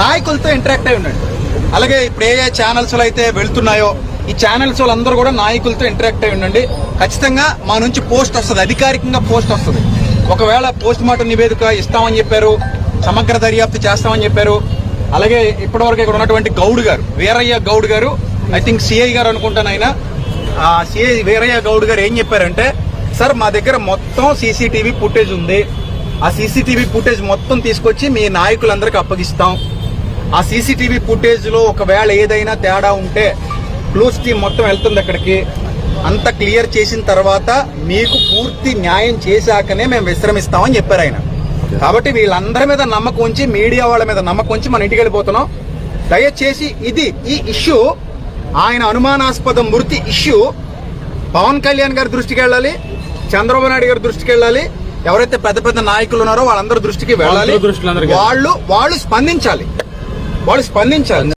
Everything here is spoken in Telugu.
నాయకులతో ఇంటరాక్ట్ అయి ఉండండి అలాగే ఇప్పుడు ఏ ఏ ఛానల్స్లో అయితే వెళ్తున్నాయో ఈ ఛానల్స్ వాళ్ళందరూ కూడా నాయకులతో ఇంటరాక్ట్ అయి ఉండండి. ఖచ్చితంగా మా నుంచి పోస్ట్ వస్తుంది అధికారికంగా పోస్ట్ వస్తుంది. ఒకవేళ పోస్ట్ మార్టం నివేదిక ఇస్తామని చెప్పారు సమగ్ర దర్యాప్తు చేస్తామని చెప్పారు అలాగే ఇప్పటివరకు ఇక్కడ ఉన్నటువంటి గౌడ్ గారు వీరయ్య గౌడ్ గారు ఐ థింక్ సిఐ గారు అనుకుంటాను ఆయన. ఆ సిఐ వీరయ్య గౌడ్ గారు ఏం చెప్పారంటే సార్ మా దగ్గర మొత్తం సీసీటీవీ ఫుటేజ్ ఉంది. ఆ సీసీటీవీ ఫుటేజ్ మొత్తం తీసుకొచ్చి మీ నాయకులందరికీ అప్పగిస్తాం. ఆ సీసీటీవీ ఫుటేజ్లో ఒకవేళ ఏదైనా తేడా ఉంటే క్లూస్ టీమ్ మొత్తం వెళ్తుంది అక్కడికి. అంత క్లియర్ చేసిన తర్వాత మీకు పూర్తి న్యాయం చేశాకనే మేము విశ్రమిస్తామని చెప్పారు ఆయన. కాబట్టి వీళ్ళందరి మీద నమ్మకం ఉంచి మీడియా వాళ్ళ మీద నమ్మకం ఉంచి మన ఇంటికి వెళ్ళిపోతున్నాం. దయచేసి ఇది ఈ ఇష్యూ ఆయన అనుమానాస్పద మృతి ఇష్యూ పవన్ కళ్యాణ్ గారి దృష్టికి వెళ్ళాలి చంద్రబాబు నాయుడు గారి దృష్టికి వెళ్ళాలి ఎవరైతే పెద్ద పెద్ద నాయకులు ఉన్నారో వాళ్ళందరి దృష్టికి వెళ్ళాలి. వాళ్ళు వాళ్ళు స్పందించాలి. వాళ్ళు స్పందించాలి